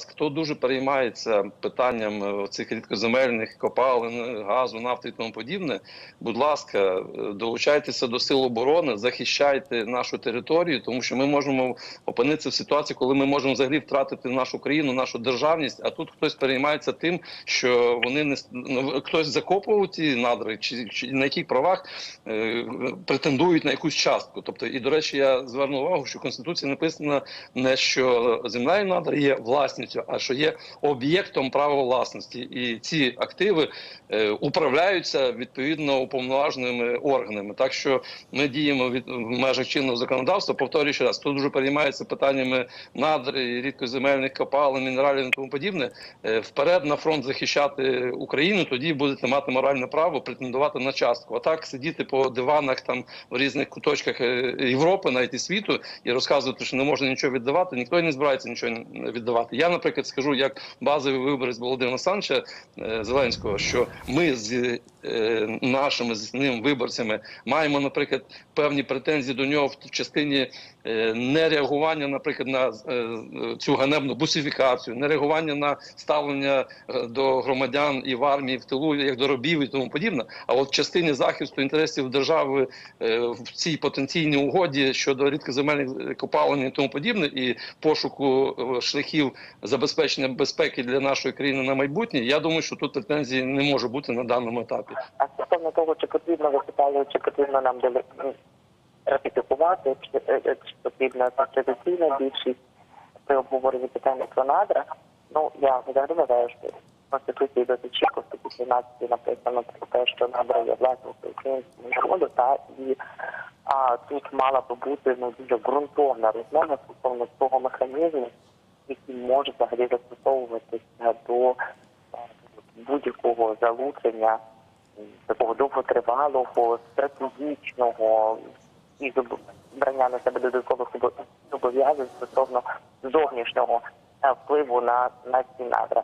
Хто дуже переймається питанням е, цих рідкоземельних копалин, газу, нафти і тому подібне, будь ласка, е, долучайтеся до сил оборони, захищайте нашу територію, тому що ми можемо опинитися в ситуації, коли ми можемо взагалі втратити нашу країну, нашу державність. А тут хтось переймається тим, що вони не ну, хтось закопував ці надри, чи, чи на яких правах е, претендують на якусь частку. Тобто, і до речі, я зверну увагу, що в конституції написано не що земля і надра є власністю, а що є об'єктом права власності, і ці активи е, управляються відповідно уповноваженими органами. Так що ми діємо від в межах чинного законодавства. Повторюю ще раз, хто дуже переймається питаннями надр, і рідкоземельних копалин, мінералів і тому подібне. е, Вперед на фронт захищати Україну, тоді будете мати моральне право претендувати на частку. А так сидіти по диванах там в різних куточках е, Європи, навіть і світу, і розказувати, що не можна нічого віддавати. Ніхто не збирається нічого віддавати. Я, наприклад, скажу як базовий виборець Володимира Олександровича е, Зеленського, що ми з е, нашими з ним виборцями маємо, наприклад, певні претензії до нього в частині е, нереагування, наприклад, на цю ганебну бусифікацію, нереагування на ставлення до громадян і в армії в тилу як до робів і тому подібне. А от в частині захисту інтересів держави в цій потенційній угоді щодо рідкоземельних копалин і тому подібне, і пошуку шляхів забезпечення безпеки для нашої країни на майбутнє, я думаю, що тут претензій не може бути на даному етапі. А стосовно того, чи потрібно ви чи потрібно нам ратифікувати, чи, е, е, чи потрібна конституційна більшість при обговоренні питання про надра, ну я взагалі вважаю, що Конституції досить чітко в статті 17 написано про те, що надра є власністю українського народу, та і а, тут мала би бути ну дуже ґрунтовна розмова стосовно того механізму, який може взагалі застосовуватися до будь-якого залучення такого довготривалого, стратегічного і брання на себе додаткових обо- зобов'язань стосовно зовнішнього впливу на, на ці надра.